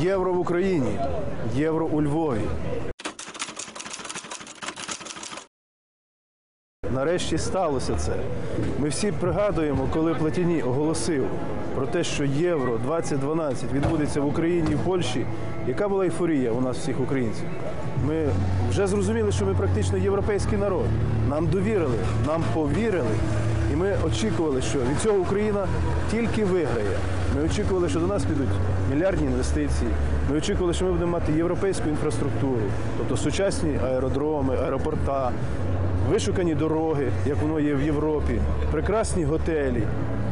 Євро в Україні, євро у Львові. Нарешті сталося це. Ми всі пригадуємо, коли Платіні оголосив про те, що Євро 2012 відбудеться в Україні і в Польщі. Яка була ейфорія у нас всіх українців? Ми вже зрозуміли, що ми практично європейський народ. Нам довірили, нам повірили. І ми очікували, що від цього Україна тільки виграє. Ми очікували, що до нас підуть мільярдні інвестиції. Ми очікували, що ми будемо мати європейську інфраструктуру, тобто сучасні аеродроми, аеропорта, вишукані дороги, як воно є в Європі, прекрасні готелі.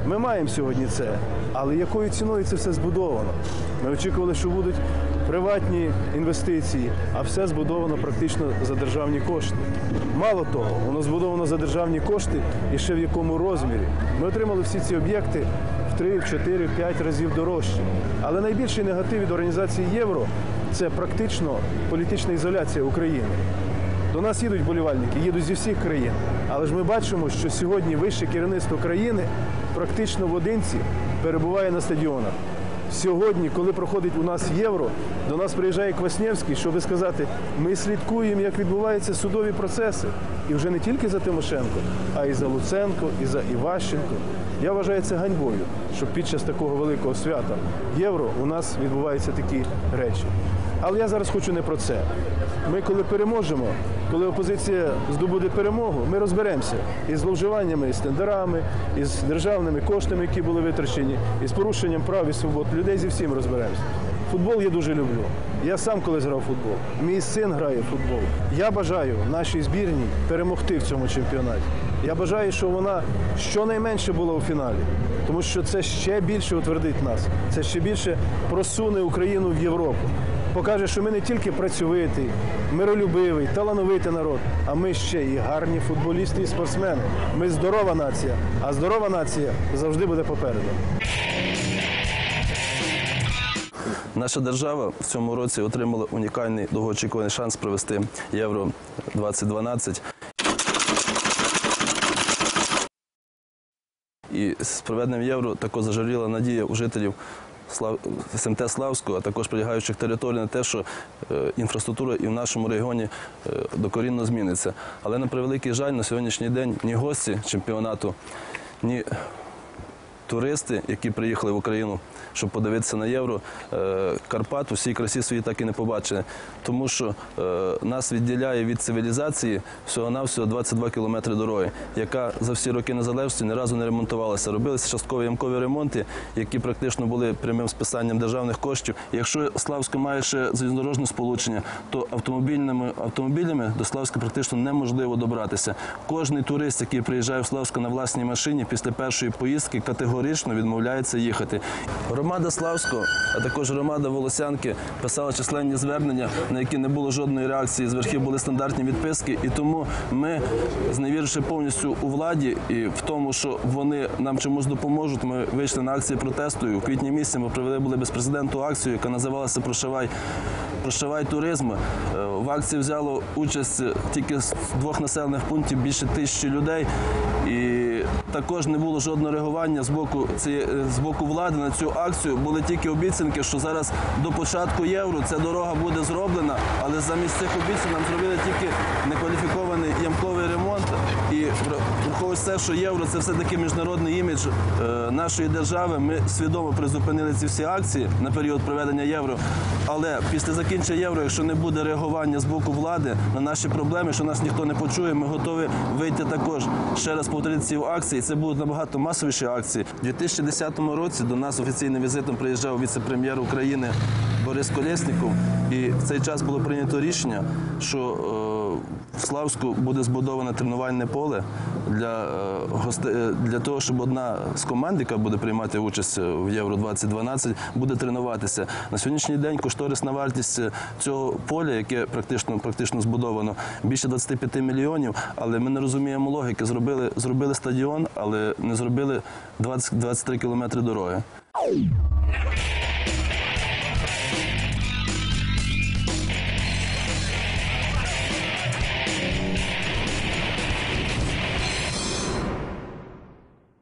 Ми маємо сьогодні це, але якою ціною це все збудовано? Ми очікували, що будуть приватні інвестиції, а все збудовано практично за державні кошти. Мало того, воно збудовано за державні кошти і ще в якому розмірі. Ми отримали всі ці об'єкти в 3, в 4, в 5 разів дорожче. Але найбільший негатив від організації євро це практично політична ізоляція України. До нас їдуть болівальники, їдуть зі всіх країн. Але ж ми бачимо, що сьогодні вище керівництво країни практично в одинці перебуває на стадіонах. Сьогодні, коли проходить у нас євро, до нас приїжджає Кваснєвський, щоб сказати, ми слідкуємо, як відбуваються судові процеси. І вже не тільки за Тимошенко, а й за Луценко, і за Іващенко. Я вважаю це ганьбою, що під час такого великого свята євро у нас відбуваються такі речі. Але я зараз хочу не про це. Ми, коли переможемо, коли опозиція здобуде перемогу, ми розберемося із зловживаннями, із тендерами, із державними коштами, які були витрачені, із порушенням прав і свобод людей зі всім розберемося. Футбол я дуже люблю. Я сам колись грав футбол. Мій син грає в футбол. Я бажаю нашій збірній перемогти в цьому чемпіонаті. Я бажаю, щоб вона щонайменше була у фіналі, тому що це ще більше утвердить нас, це ще більше просуне Україну в Європу. Покаже, що ми не тільки працьовитий, миролюбивий, талановитий народ, а ми ще і гарні футболісти і спортсмени. Ми здорова нація, а здорова нація завжди буде попереду. Наша держава в цьому році отримала унікальний довгоочікуваний шанс провести Євро 2012. І з проведенням євро також зажаріла надія у жителів Слав... СМТ Славського, а також прилягаючих територій на те, що е, інфраструктура і в нашому регіоні е, докорінно зміниться. Але на превеликий жаль, на сьогоднішній день ні гості чемпіонату, ні туристи, які приїхали в Україну, щоб подивитися на євро, е, Карпат у всій красі своїй так і не побачили. Тому що е, нас відділяє від цивілізації всього-навсього 22 кілометри дороги, яка за всі роки незалежності ні разу не ремонтувалася. Робилися часткові ямкові ремонти, які практично були прямим списанням державних коштів. Якщо Славсько має ще залізнодорожне сполучення, то автомобілями до Славська практично неможливо добратися. Кожний турист, який приїжджає в Славсько на власній машині, після першої поїздки категорично відмовляється їхати. Громада Славського, а також громада Волосянки писала численні звернення, на які не було жодної реакції. З верхів були стандартні відписки, і тому ми, зневіривши повністю у владі і в тому, що вони нам чомусь допоможуть, ми вийшли на акції протесту. І у квітні місяці ми провели були безпрецедентну акцію, яка називалася Прошивай. Прошивай туризм. Е, В акції взяло участь тільки з двох населених пунктів більше тисячі людей. Також не було жодного реагування з боку цієї з боку влади на цю акцію. Були тільки обіцянки, що зараз до початку євро ця дорога буде зроблена, але замість цих обіцянок нам зробили тільки некваліфікований ямковий ремонт. І враховуючи те, що євро це все таки міжнародний імідж е, нашої держави. Ми свідомо призупинили ці всі акції на період проведення євро. Але після закінчення євро, якщо не буде реагування з боку влади на наші проблеми, що нас ніхто не почує, ми готові вийти також ще раз повторити ці акції. Це будуть набагато масовіші акції. У 2010 році до нас офіційним візитом приїжджав віце-прем'єр України Борис Колєсніков. І в цей час було прийнято рішення, що е, в Славську буде збудоване тренувальне поле для, е, е, для того, щоб одна з команд, яка буде приймати участь в Євро 2012, буде тренуватися. На сьогоднішній день кошторисна вартість цього поля, яке практично, практично збудовано, більше 25 мільйонів. Але ми не розуміємо логіки. Зробили, зробили стадіон, але не зробили 20, 23 кілометри дороги.